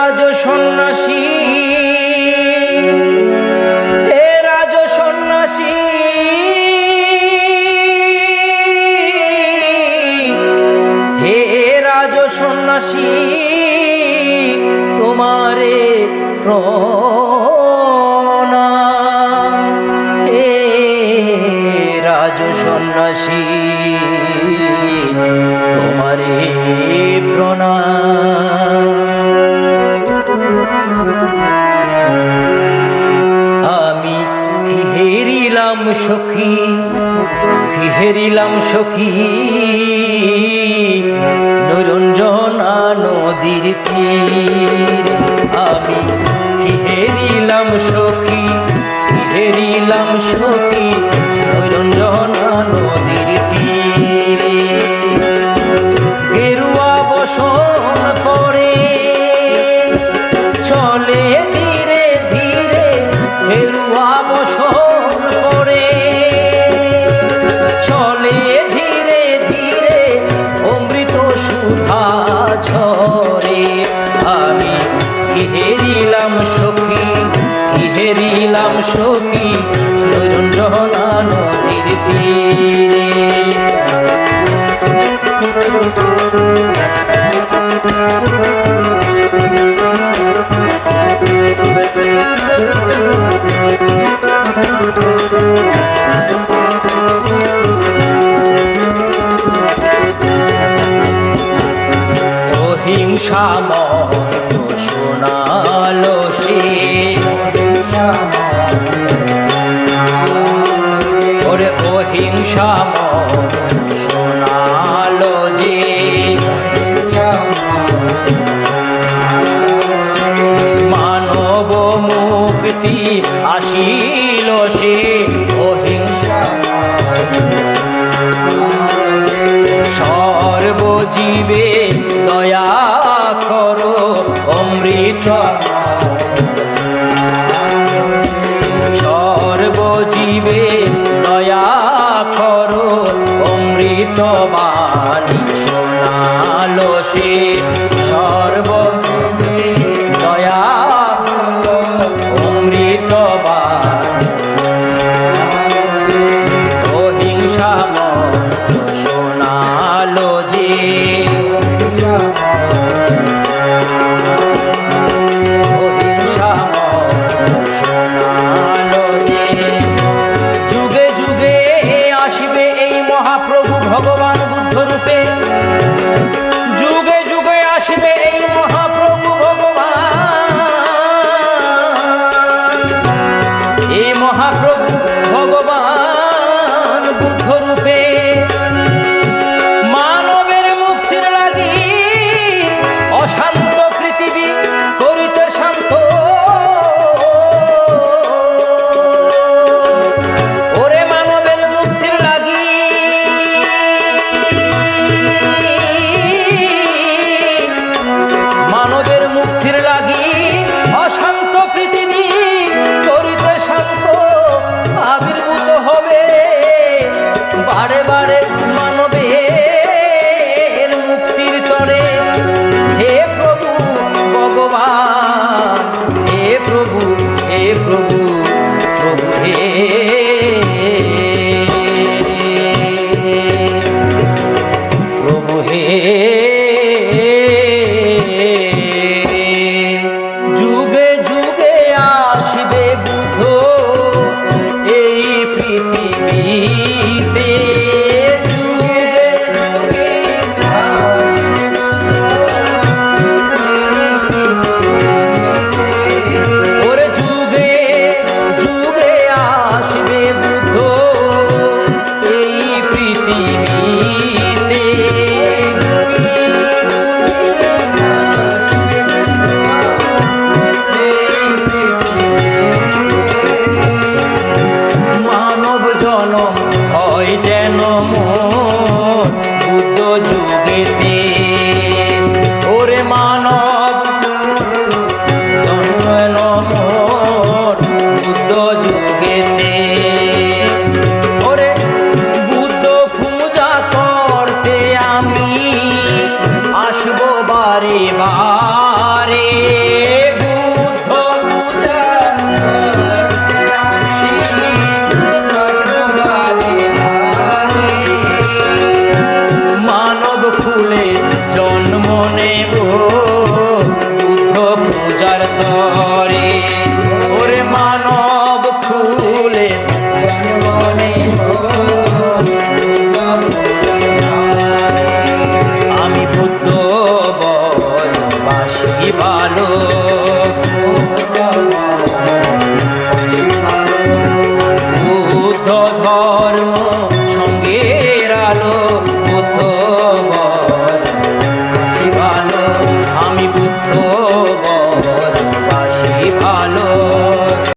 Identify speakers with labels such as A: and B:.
A: রাজ সন্ন্যাসী। হে রাজ সন্ন্যাসী। হে রাজ সন্ন্যাসী, তোমারে প্রণাম। হে রাজ সন্ন্যাসী, তোমারে প্রণাম। হেরিলাম সখী হেরিলাম সখী। নরঞ্জনা নদীর তীর। আমি কি হেরিলাম সখী হেরিলাম সখী। নরঞ্জনা নদীর তীরে। হেরিলাম সখী কি হেরিলাম সখী জহনা নদীর তীরে। মত শোনালো সে ওরে অহিংসা শোনালো যে মানব মুক্তি আসিল সে অহিংসা সর্বজীবে দয়া অমৃত সর্বজীবে দয়া করো অমৃত বাণী ভগবান বুদ্ধ রূপে তরে। ওরে মানব খুলে মনে আমি বুদ্ধ বুদ্ধ ধর্ম সঙ্গের আলো।